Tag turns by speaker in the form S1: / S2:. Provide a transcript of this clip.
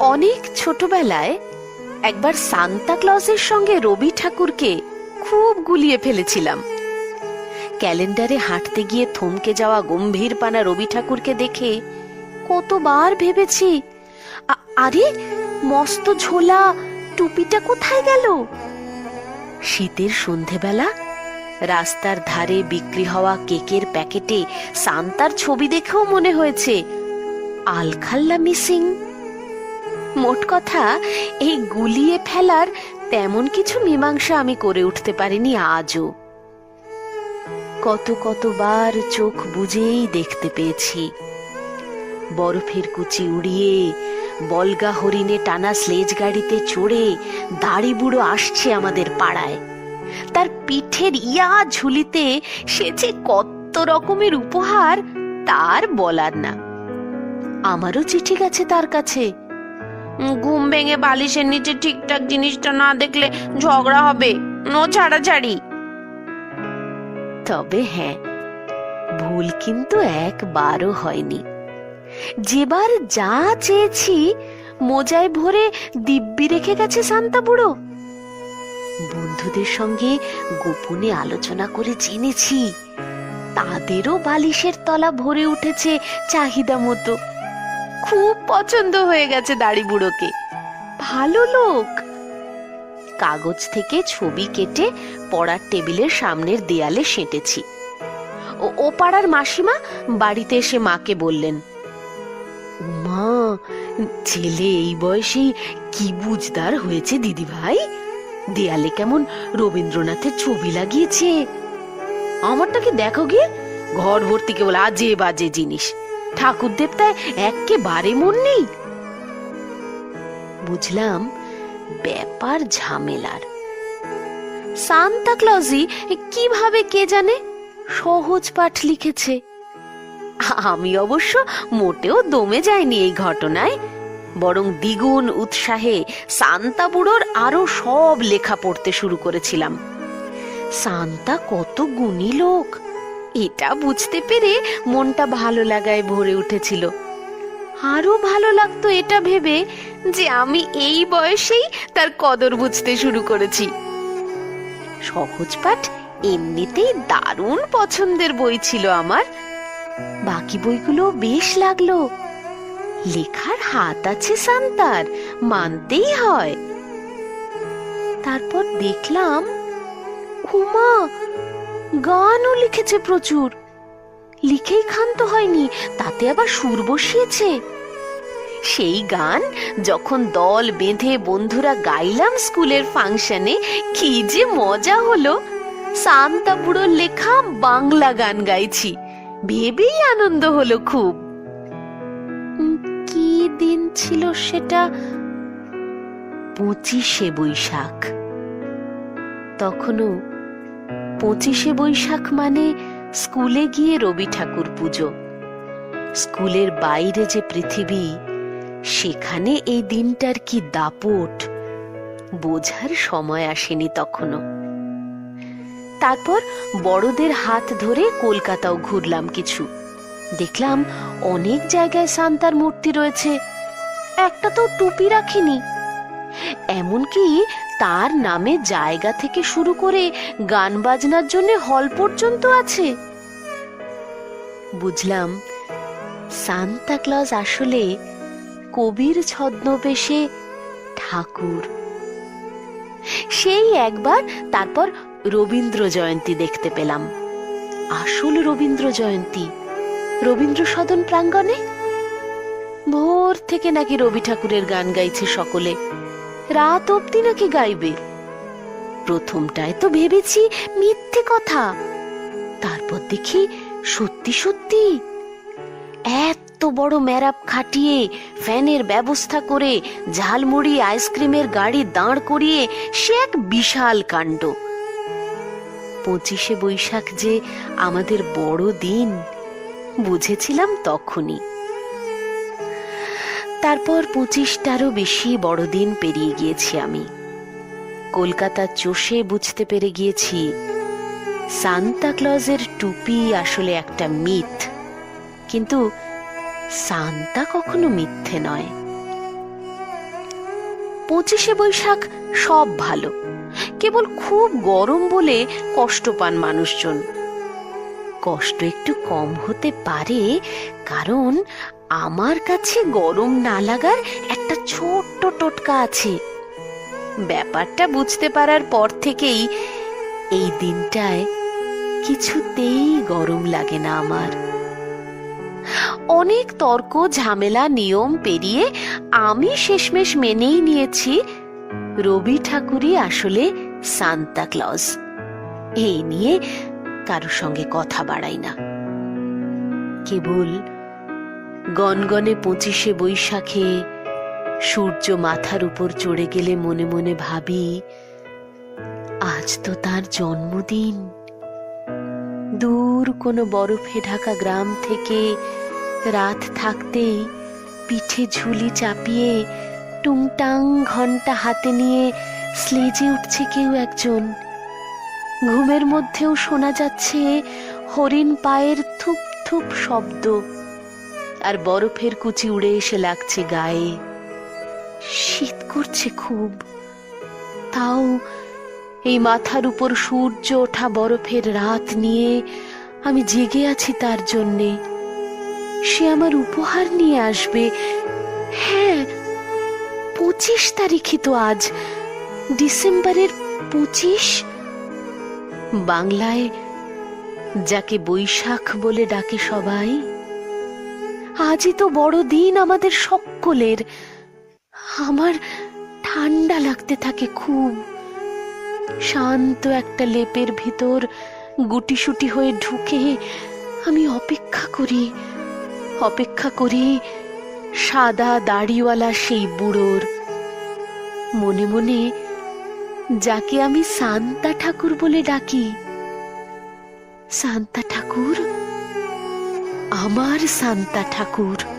S1: অনেক ছোটবেলায় একবার সান্তা ক্লজের সঙ্গে রবি ঠাকুরকে খুব গুলিয়ে ফেলেছিলাম। ক্যালেন্ডারে হাঁটতে গিয়ে থমকে যাওয়া গম্ভীর পানা রবি ঠাকুরকে দেখে কতবার ভেবেছি আরে, মস্ত ঝোলা, টুপিটা কোথায় গেল? শীতের সন্ধেবেলা রাস্তার ধারে বিক্রি হওয়া কেকের প্যাকেটে সান্তার ছবি দেখেও মনে হয়েছে, আলখাল্লা মিসিং। মোট কথা, এই গুলিয়ে ফেলার তেমন কিছু মীমাংসা আমি করে উঠতে পারিনি আজও। কত কতবার চোখ বুঝেই দেখতে পেয়েছি। বরফের কুচি উড়িয়ে, বলগা হরিণে টানা স্লেজ গাড়িতে চড়ে দাড়ি বুড়ো আসছে আমাদের পাড়ায়। তার পিঠের ইয়া ঝুলিতে সে যে কত রকমের উপহার, তার বলার না। আমারও চিঠি গেছে তার কাছে। ঘুম ভেঙে বালিশের নিচে ঠিকঠাক জিনিসটা না দেখলে ঝগড়া হবে। নো ছাড়াছাড়ি। তবে হ্যাঁ ভুল কিন্তু একবারও হয়নি। যেবার যা চেয়েছি, মোজায় ভরে দিব্যি রেখে গেছে শান্তা বুড়ো। বন্ধুদের সঙ্গে গোপনে আলোচনা করে জেনেছি। তাদেরও বালিশের তলা ভরে উঠেছে চাহিদা মতো। খুব পছন্দ হয়ে গেছে দাড়ি বুড়োকে। ভালো লোক। কাগজ থেকে ছবি কেটে পড়ার টেবিলের সামনের দেয়ালে সেঁটেছি। ও পাড়ার মাসিমা বাড়িতে এসে মাকে বললেন মা ছেলে এই বয়সে কি বুঝদার হয়েছে দিদি ভাই দেয়ালে কেমন রবীন্দ্রনাথের ছবি লাগিয়েছে। আমারটাকে দেখো গিয়ে? ঘর ভর্তি কেবল আজে বাজে জিনিস। ঠাকুর দেবতায় একেবারে মন নেই। বুঝলাম, ব্যাপার ঝামেলার। সান্তা ক্লজি কীভাবে কে জানে? সহজ পাঠ লিখেছে। আমি অবশ্য মোটেও দমে যাইনি এই ঘটনায়। বরং দ্বিগুণ উৎসাহে সান্তা বুড়োর আরও সব লেখা পড়তে শুরু করেছিলাম। সান্তা কত গুণী লোক। এটা বুঝতে পেরে মনটা ভালো লাগায় ভরে উঠেছিল। আরও ভালো লাগতো এটা ভেবে যে আমি এই বয়সেই তার কদর বুঝতে শুরু করেছি। সহজ পাঠ এমনিতেই দারুণ পছন্দের বই ছিল আমার। বাকি বইগুলো বেশ লাগল। লেখার হাত আছে সান্তার, মানতেই হয়। তারপর দেখলাম, উমা গানও লিখেছে প্রচুর। লিখেই ক্ষান্ত হয়নি, তাতে আবার সুর বসিয়েছে। সেই গান যখন দল বেঁধে বন্ধুরা গাইলাম স্কুলের ফাংশনে, কি যে মজা হলো। সান্তা লেখা বাংলা গান গাইছি, ভেবেই আনন্দ হলো খুব। কি দিন ছিল সেটা? পঁচিশে বৈশাখ। তখনও পঁচিশে বৈশাখ মানে স্কুলে গিয়ে রবি ঠাকুর পুজো। স্কুলের বাইরে যে পৃথিবী, সেখানে এই দিনটার কি দাপট, বোঝার সময় আসেনি তখনও। তারপর বড়দের হাত ধরে কলকাতাও ঘুরলাম কিছু। দেখলাম অনেক জায়গায় সান্তার মূর্তি রয়েছে। একটা তো টুপি রাখিনি। এমনকি তার নামে জায়গা থেকে শুরু করে গান বাজনার জন্য হল পর্যন্ত আছে। বুঝলাম, সান্তা ক্লজ আসলে কবির ছদ্মবেশে ঠাকুর। সেই একবার তারপর রবীন্দ্র জয়ন্তী দেখতে পেলাম। আসল রবীন্দ্র জয়ন্তী, রবীন্দ্র সদন প্রাঙ্গণে? ভোর থেকে নাকি রবি ঠাকুরের গান গাইছে সকলে। রাত অব্দি নাকি গাইবে? প্রথমটায় তো ভেবেছি মিথ্যে কথা। তারপর দেখি সত্যি সত্যি এত বড় ম্যারাপ খাটিয়ে ফ্যানের ব্যবস্থা করে ঝালমুড়ি আইসক্রিমের গাড়ি দাঁড় করিয়ে সে এক বিশাল কাণ্ড। পঁচিশে বৈশাখ যে আমাদের বড় দিন বুঝেছিলাম তখনই। তারপর পঁচিশটারও বেশি বড়দিন পেরিয়ে গিয়েছি আমি। কলকাতার চষে বুঝতে পেরে গিয়েছি, সান্তা ক্লজের টুপি আসলে একটা মিথ। কিন্তু সান্তা কখনো মিথ্যে নয়। পঁচিশে বৈশাখ সব ভালো, কেবল খুব গরম বলে কষ্ট পান মানুষজন। কষ্ট একটু কম হতে পারে, কারণ আমার কাছে গরম না লাগার একটা ছোট্ট টোটকা আছে। ব্যাপারটা বুঝতে পারার পর থেকেই এই দিনটায় কিছুতেই গরম লাগে না আমার। অনেক তর্ক, ঝামেলা, নিয়ম পেরিয়ে আমি শেষমেশ মেনেই নিয়েছি রবি ঠাকুরই আসলে সান্তা ক্লজ। এই নিয়ে কারোর সঙ্গে কথা বাড়াই না। কেবল গনগনে পঁচিশে বৈশাখে সূর্য মাথার উপর চড়ে গেলে মনে মনে ভাবি, আজ তো তার জন্মদিন। দূর কোনো বরফে ঢাকা গ্রাম থেকে রাত থাকতেই পিঠে ঝুলি চাপিয়ে টুংটাং ঘণ্টা হাতে নিয়ে স্লেজে উঠছে কেউ একজন। ঘুমের মধ্যেও শোনা যাচ্ছে হরিণ পায়ের থুপ থুপ শব্দ। আর বরফের কুচি উড়ে এসে লাগছে গায়ে। শীত করছে খুব। তাও এই মাথার উপর সূর্য ওঠা বরফের রাত নিয়ে আমি জেগে আছি তার জন্যে। সে আমার উপহার নিয়ে আসবে। হ্যাঁ পঁচিশ তারিখই তো আজ। ডিসেম্বরের পঁচিশ? বাংলায় যাকে বৈশাখ বলে ডাকে সবাই। আজই তো বড় দিন আমাদের সকলের। আমার ঠান্ডা লাগতে থাকে খুব। শান্ত একটা লেপের ভিতর গুটিসুটি হয়ে ঢুকে আমি অপেক্ষা করি। অপেক্ষা করি সাদা দাড়িওয়ালা সেই বুড়োর। মনে মনে যাকে আমি সান্তা ঠাকুর বলে ডাকি। সান্তা ঠাকুর আমার সান্তা ঠাকুর।